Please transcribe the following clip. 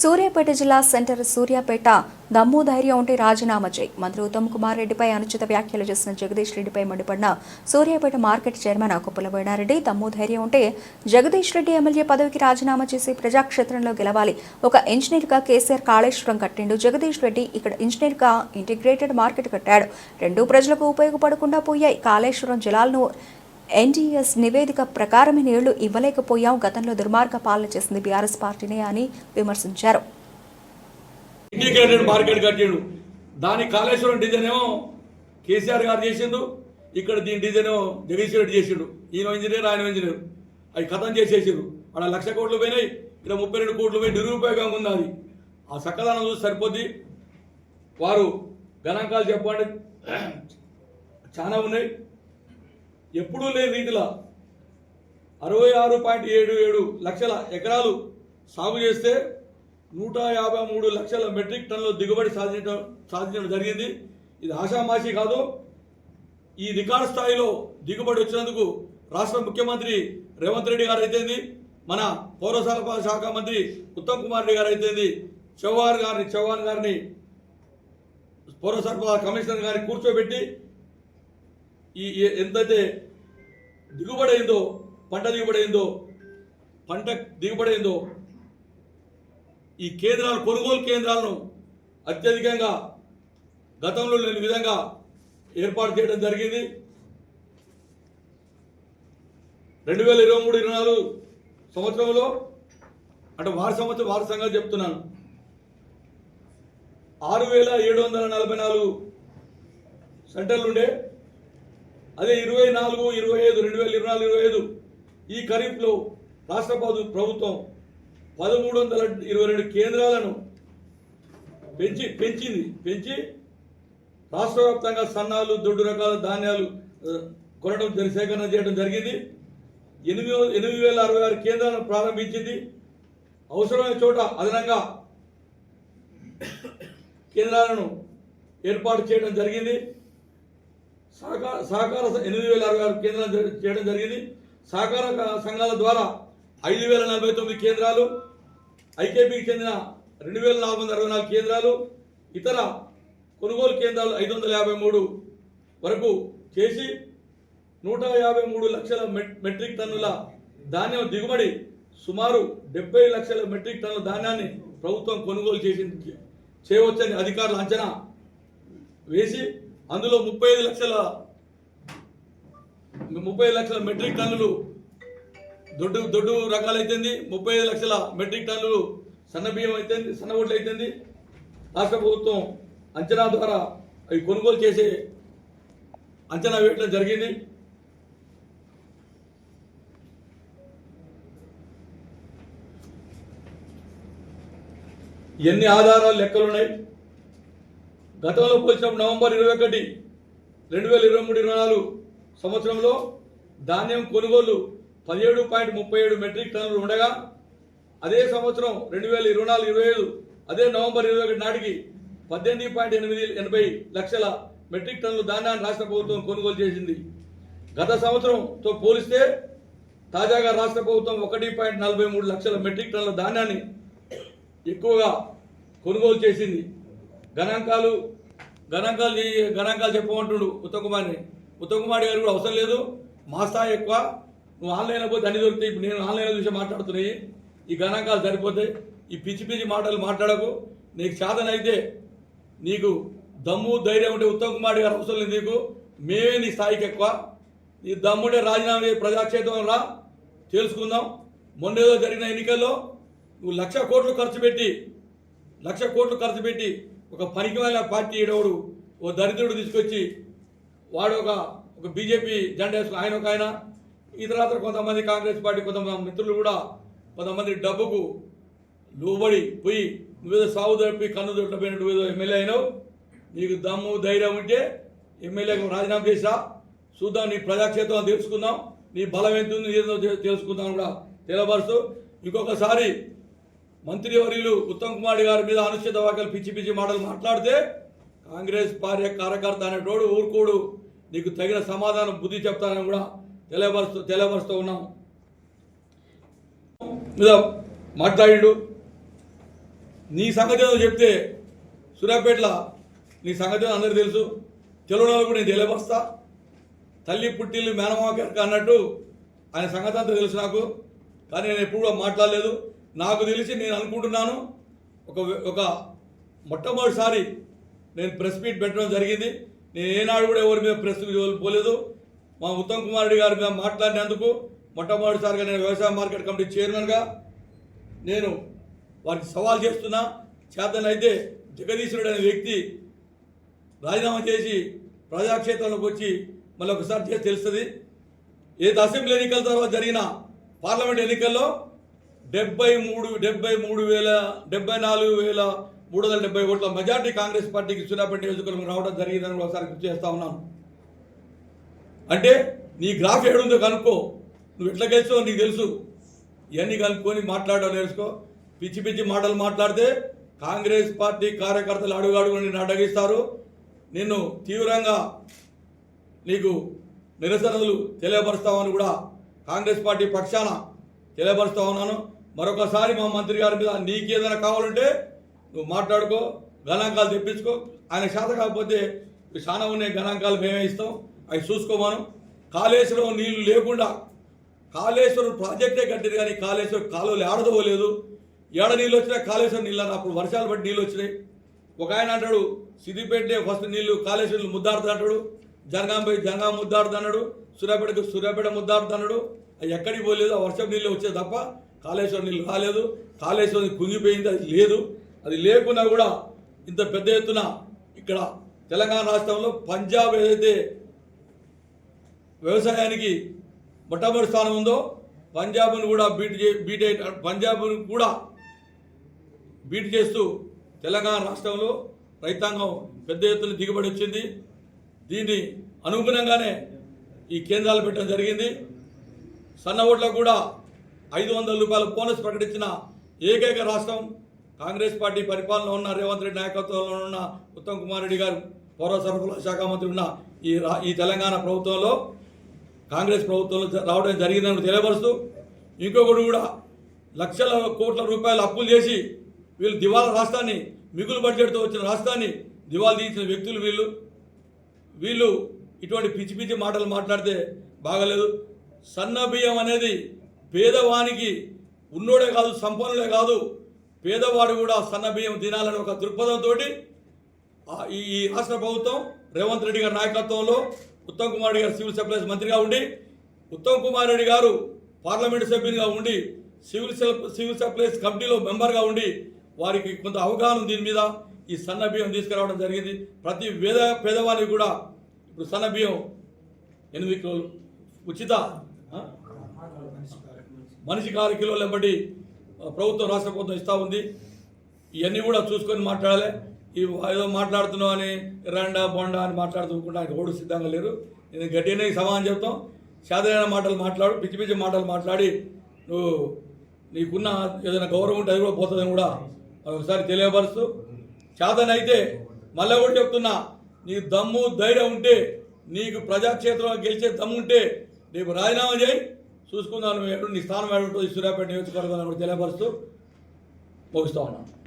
సూర్యాపేట జిల్లా సెంటర్ సూర్యాపేట దమ్ము ధైర్యం ఉంటే రాజీనామా చేయి. మంత్రి ఉత్తమ్ కుమార్ రెడ్డిపై అనుచిత వ్యాఖ్యలు చేసిన జగదీష్ రెడ్డిపై మండిపడిన సూర్యాపేట మార్కెట్ చైర్మన్ కుప్పల వేణారెడ్డి దమ్ము ధైర్యం ఉంటే జగదీష్ రెడ్డి ఎమ్మెల్యే పదవికి రాజీనామా చేసి ప్రజాక్షేత్రంలో గెలవాలి. ఒక ఇంజనీర్గా కేసీఆర్ కాళేశ్వరం కట్టిండు జగదీష్ రెడ్డి ఇక్కడ ఇంజనీర్గా ఇంటిగ్రేటెడ్ మార్కెట్ కట్టాడు. రెండు ప్రజలకు ఉపయోగపడకుండా పోయాయి. కాళేశ్వరం జలాలను ఎన్డీఎస్ నివేదిక ప్రకారమే నీళ్ళు ఇవ్వలేకపోయాం. గతంలో దుర్మార్గ పాలన చేసింది బీఆర్ఎస్ పార్టీనే అని విమర్శించారు. ఇంటిగ్రేటెడ్ మార్కెట్ కట్టిండు. దాని కాళేశ్వరం డిజైన్ ఏమో కేసీఆర్ గారు చేసిండు. ఇక్కడ దీని డిజైన్ ఏమో జగదీష్ రెడ్డి చేసిండు. ఈయన ఇంజనీర్ ఆయన ఇంజనీర్. అవి ఖతం చేసేసిండు. అక్కడ లక్ష కోట్లు పోయినాయి. ఇక్కడ ముప్పై రెండు కోట్లు పోయి నిరుపయోగంగా ఉంది అది. ఆ చక్కదనం చూసి సరిపోద్ది. వారు గణాంకాలు చెప్పండి. చాలా ఉన్నాయి. ఎప్పుడూ లేని రీతిలో అరవై ఆరు పాయింట్ ఏడు ఏడు లక్షల ఎకరాలు సాగు చేస్తే నూట యాభై మూడు లక్షల మెట్రిక్ టన్నుల దిగుబడి సాధించడం సాధించడం జరిగింది. ఇది ఆషామాషి కాదు. ఈ రికార్డు స్థాయిలో దిగుబడి వచ్చినందుకు రాష్ట్ర ముఖ్యమంత్రి రేవంత్ రెడ్డి గారు అయితేంది మన పౌర సరఫరా శాఖ మంత్రి ఉత్తమ్ కుమార్ రెడ్డి గారు అయితేంది చౌహాన్ గారిని చౌహాన్ గారిని పౌర సరఫరా కమిషనర్ గారిని కూర్చోబెట్టి ఈ ఎంతైతే దిగుబడి అయిందో పంట దిగుబడి అయిందో పంట దిగుబడి అయిందో ఈ కేంద్రాలు కొనుగోలు కేంద్రాలను అత్యధికంగా గతంలో లేని విధంగా ఏర్పాటు చేయడం జరిగింది. రెండు వేల ఇరవై మూడు ఇరవై నాలుగు సంవత్సరంలో అంటే వారి సంవత్సరం వారి సంగతి చెప్తున్నాను. ఆరు వేల ఏడు వందల నలభై నాలుగు సెంటర్లు ఉండే అదే ఇరవై నాలుగు ఇరవై ఐదు రెండు వేల ఇరవై నాలుగు ఇరవై ఐదు. ఈ ఖరీఫ్లో రాష్ట్ర ప్రభుత్వం పదమూడు వందల ఇరవై రెండు కేంద్రాలను పెంచి పెంచింది. పెంచి రాష్ట్ర వ్యాప్తంగా సన్నాలు దొడ్డు రకాల ధాన్యాలు కొనడం సేకరణ చేయడం జరిగింది. ఎనిమిది ఎనిమిది వేల అరవై ఆరు కేంద్రాలను ప్రారంభించింది. అవసరమైన చోట అదనంగా కేంద్రాలను ఏర్పాటు చేయడం జరిగింది. సహకార సహకార ఎనిమిది వేల అరవై ఆరు కేంద్రాలు చేయడం జరిగింది. సహకార సంఘాల ద్వారా ఐదు వేల నలభై తొమ్మిది కేంద్రాలు ఐకేపీకి చెందిన రెండు వేల నాలుగు వందల అరవై నాలుగు కేంద్రాలు ఇతర కొనుగోలు కేంద్రాలు ఐదు వందల యాభై మూడు వరకు చేసి నూట యాభై మూడు లక్షల మెట్రిక్ టన్నుల ధాన్యం దిగుబడి సుమారు డెబ్బై లక్షల మెట్రిక్ టన్నుల ధాన్యాన్ని ప్రభుత్వం కొనుగోలు చేసి చేయవచ్చని అధికారులు అంచనా వేసి అందులో ముప్పై ఐదు లక్షల ముప్పై లక్షల మెట్రిక్ టన్నులు దొడ్డు దొడ్డు రకాలైతుంది ముప్పై ఐదు లక్షల మెట్రిక్ టన్నులు సన్న బియ్యం అయితేంది సన్న ఒడ్లు అయితేంది రాష్ట్ర ప్రభుత్వం అంచనా ద్వారా అవి కొనుగోలు చేసే అంచనా వేయటం జరిగింది. ఎన్ని ఆధారాలు లెక్కలున్నాయి? గతంలో పోల్చినప్పుడు నవంబర్ ఇరవై ఒకటి రెండు వేల ఇరవై మూడు ఇరవై నాలుగు సంవత్సరంలో ధాన్యం కొనుగోలు పదిహేడు పాయింట్ ముప్పై ఏడు మెట్రిక్ టన్నులు ఉండగా అదే సంవత్సరం రెండు వేల ఇరవై నాలుగు ఇరవై ఐదు అదే నవంబర్ ఇరవై ఒకటి నాటికి పద్దెనిమిది పాయింట్ ఎనిమిది ఎనభై లక్షల మెట్రిక్ టన్నులు ధాన్యాన్ని రాష్ట్ర ప్రభుత్వం కొనుగోలు చేసింది. గత సంవత్సరంతో పోలిస్తే తాజాగా రాష్ట్ర ప్రభుత్వం ఒకటి పాయింట్ నలభై మూడు లక్షల మెట్రిక్ టన్నుల ధాన్యాన్ని ఎక్కువగా కొనుగోలు చేసింది. గణాంకాలు గణాంకాలు గణాంకాలు చెప్పమంటుడు ఉత్తమ్ కుమార్ని. ఉత్తమ్ కుమార్ గారు కూడా అవసరం లేదు. మా స్థాయి ఎక్కువ. నువ్వు ఆన్లైన్లో పోతే అన్ని దొరుకుతాయి. ఇప్పుడు నేను ఆన్లైన్లో చూసి మాట్లాడుతున్నాయి. ఈ గణాంకాలు సరిపోతాయి. ఈ పిచ్చి పిచ్చి మాటలు మాట్లాడకు. నీకు సాధన అయితే నీకు దమ్ము ధైర్యం ఉంటే ఉత్తమ్ కుమార్ గారు అవసరం లేదు నీకు. మేమే నీ స్థాయికి ఎక్కువ. నీ దమ్ముడే రాజీనామా చేయి, ప్రజాక్షేత్రం రా. తెలుసుకుందాం. మొన్న ఏదో జరిగిన ఎన్నికల్లో నువ్వు లక్ష కోట్లు ఖర్చు పెట్టి లక్ష కోట్లు ఖర్చు పెట్టి ఒక పనికి పార్టీ ఏడవడు ఓ దరిద్రుడు తీసుకొచ్చి వాడు ఒక ఒక బీజేపీ జెండా వేసుకుని ఆయన ఒక ఆయన ఇతర కొంతమంది కాంగ్రెస్ పార్టీ కొంతమంది మిత్రులు కూడా కొంతమంది డబ్బుకు లోబడి పోయి నువ్వేదో సాగు తప్పి కన్ను దొట్టపోయిన నువ్వేదో ఎమ్మెల్యే అయినావు నీకు దమ్ము ధైర్యం ఉంటే ఎమ్మెల్యేకు రాజీనామా చేసా చూద్దాం నీ ప్రజాక్షేత్రం తెలుసుకుందాం నీ బలం ఎంత ఉంది ఏదో తెలుసుకుందాం కూడా తెలియపరుస్తూ ఇంకొకసారి మంత్రివర్యులు ఉత్తమ్ కుమార్ గారి మీద అనుచిత వ్యాఖ్యలు పిచ్చి పిచ్చి మాటలు మాట్లాడితే కాంగ్రెస్ పార్టీ కార్యకర్త అనేటోడు ఊరుకోడు. నీకు తగిన సమాధానం బుద్ధి చెప్తానని కూడా తెలియపరుస్తూ తెలియపరుస్తూ ఉన్నాం. మీద మాట్లాడిండు. నీ సంగతి ఏదో చెప్తే సూర్యాపేటలో నీ సంగతి అందరికీ తెలుసు. తెలుగు కూడా నేను తెలియపరుస్తా తల్లి పుట్టిల్లు మేనమామ అన్నట్టు ఆయన సంగతి అంతా తెలుసు నాకు. కానీ నేను ఎప్పుడు కూడా మాట్లాడలేదు. నాకు తెలిసి నేను అనుకుంటున్నాను ఒక ఒక మొట్టమొదటిసారి నేను ప్రెస్ మీట్ పెట్టడం జరిగింది. నేను ఏనాడు కూడా ఎవరి మీద ప్రెస్ పోలేదు. మా ఉత్తమ్ కుమార్ రెడ్డి గారి మీద మాట్లాడినందుకు మొట్టమొదటిసారిగా నేను వ్యవసాయ మార్కెట్ కమిటీ చైర్మన్గా నేను వారికి సవాల్ చేస్తున్నా. చేతనైతే జగదీశ్వరుడు అనే వ్యక్తి రాజీనామా చేసి ప్రజాక్షేత్రంలోకి వచ్చి మళ్ళీ ఒకసారి చేసి తెలుస్తుంది. ఏది అసెంబ్లీ ఎన్నికల తర్వాత జరిగిన పార్లమెంట్ ఎన్నికల్లో డెబ్బై మూడు డెబ్బై మూడు వేల డెబ్బై నాలుగు వేల మూడు వందల డెబ్బై ఓట్ల మెజార్టీ కాంగ్రెస్ పార్టీకి సూర్యాపేట నియోజకవర్గం రావడం జరిగిందని ఒకసారి గుర్తు చేస్తా ఉన్నాను. అంటే నీ గ్రాఫ్ ఏడుందో కనుక్కో. నువ్వు ఎట్లా గెలిచావు నీకు తెలుసు. ఇవన్నీ కనుక్కొని మాట్లాడడం నేర్చుకో. పిచ్చి పిచ్చి మాటలు మాట్లాడితే కాంగ్రెస్ పార్టీ కార్యకర్తలు అడుగు అడుగు నిన్ను అడ్డగిస్తారు. నిన్ను తీవ్రంగా నీకు నిరసనలు తెలియపరుస్తామని కూడా కాంగ్రెస్ పార్టీ పక్షాన తెలియపరుస్తా ఉన్నాను. మరొకసారి మా మంత్రి గారి మీద నీకేదైనా కావాలంటే నువ్వు మాట్లాడుకో గణాంకాలు తెప్పించుకో. ఆయన శాత కాకపోతే చాలా ఉన్నాయి గణాంకాలు మేమే ఇస్తాం. అవి చూసుకోమాను. కాళేశ్వరం నీళ్ళు లేకుండా కాళేశ్వరం ప్రాజెక్టే కట్టింది కానీ కాళేశ్వరం కాలువలు ఆడదోలేదు ఏడ నీళ్ళు వచ్చినా కాళేశ్వరం నీళ్ళు అప్పుడు వర్షాలు బట్టి నీళ్ళు వచ్చినాయి. ఒక ఆయన అంటాడు సిద్దిపేట ఫస్ట్ నీళ్ళు కాళేశ్వరం ముద్దాడుతా అంటాడు. జనగాం పోయి జనగాం ముద్దాడుతా అన్నాడు. సూర్యాపేటకు సూర్యాపేట ముద్దాడుతున్నాడు అవి ఎక్కడికి పోలేదు ఆ వర్షం నీళ్ళు వచ్చేది తప్ప కాళేశ్వరం నీళ్ళు రాలేదు. కాళేశ్వరం కుంగిపోయింది అది లేదు. అది లేకున్నా కూడా ఇంత పెద్ద ఎత్తున ఇక్కడ తెలంగాణ రాష్ట్రంలో పంజాబ్ ఏదైతే వ్యవసాయానికి మొట్టమొదటి స్థానం ఉందో పంజాబ్ను కూడా బీట్ చే బీట్ పంజాబ్ను కూడా బీట్ చేస్తూ తెలంగాణ రాష్ట్రంలో రైతాంగం పెద్ద ఎత్తున దిగుబడి వచ్చింది. దీన్ని అనుగుణంగానే ఈ కేంద్రాలు పెట్టడం జరిగింది. సన్న ఓట్లకు కూడా ఐదు వందల రూపాయల బోనస్ ప్రకటించిన ఏకైక రాష్ట్రం కాంగ్రెస్ పార్టీ పరిపాలన ఉన్న రేవంత్ రెడ్డి నాయకత్వంలో ఉన్న ఉత్తమ్ కుమార్ రెడ్డి గారు పౌర సరఫరాల శాఖ మంత్రి ఉన్న ఈ రా- ఈ తెలంగాణ ప్రభుత్వంలో కాంగ్రెస్ ప్రభుత్వంలో రావడం జరిగిందని తెలియపరుస్తూ ఇంకొకటి కూడా లక్షల కోట్ల రూపాయలు అప్పులు చేసి వీళ్ళు దివాలా రాష్ట్రాన్ని మిగులు బడ్జెట్తో వచ్చిన రాష్ట్రాన్ని దివాలా తీసిన వ్యక్తులు వీళ్ళు. వీళ్ళు ఇటువంటి పిచ్చి పిచ్చి మాటలు మాట్లాడితే బాగలేదు. సన్న బియ్యం అనేది పేదవానికి ఉన్నోడే కాదు సంపన్నుడే కాదు పేదవాడు కూడా సన్న బియ్యం తినాలని ఒక దృక్పథంతో ఈ రాష్ట్ర ప్రభుత్వం రేవంత్ రెడ్డి గారి నాయకత్వంలో ఉత్తమ్ కుమార్ రెడ్డి గారు సివిల్ సప్లైస్ మంత్రిగా ఉండి ఉత్తమ్ కుమార్ రెడ్డి గారు పార్లమెంటు సభ్యునిగా ఉండి సివిల్ సివిల్ సప్లైస్ కమిటీలో మెంబర్గా ఉండి వారికి కొంత అవగాహన దీని మీద. ఈ సన్న బియ్యం తీసుకురావడం జరిగింది. ప్రతి పేద పేదవానికి కూడా ఇప్పుడు సన్న బియ్యం ఎనిమిది కిలోలు ఉచిత మనిషికి ఆరు కిలోలు వెంబడి ప్రభుత్వం రాష్ట్ర ప్రభుత్వం ఇస్తూ ఉంది. ఇవన్నీ కూడా చూసుకొని మాట్లాడాలి. ఈ ఏదో మాట్లాడుతున్నావు అని రండా బొండా అని మాట్లాడుతుంటే ఆయన ఓడు సిద్ధంగా లేరు. నేను గట్టిగానే సమాధానం చెప్తాం. సాధారణ మాటలు మాట్లాడు పిచ్చి పిచ్చి మాటలు మాట్లాడి నువ్వు నీకున్న ఏదైనా గౌరవం ఉంటే అది కూడా పోతుందని కూడా ఒకసారి తెలియపరుస్తూ. చేతనైతే మళ్ళీ కూడా చెప్తున్నా నీ దమ్ము ధైర్యం ఉంటే నీకు ప్రజాక్షేత్రంలో గెలిచే దమ్ము ఉంటే నీకు రాజీనామా చేయి. చూసుకుందాం ఎప్పుడు నీ స్థానం ఎక్కడ సూర్యాపేట నియోజకవర్గం కూడా తెలియపరుస్తూ ముగిస్తూ ఉన్నాను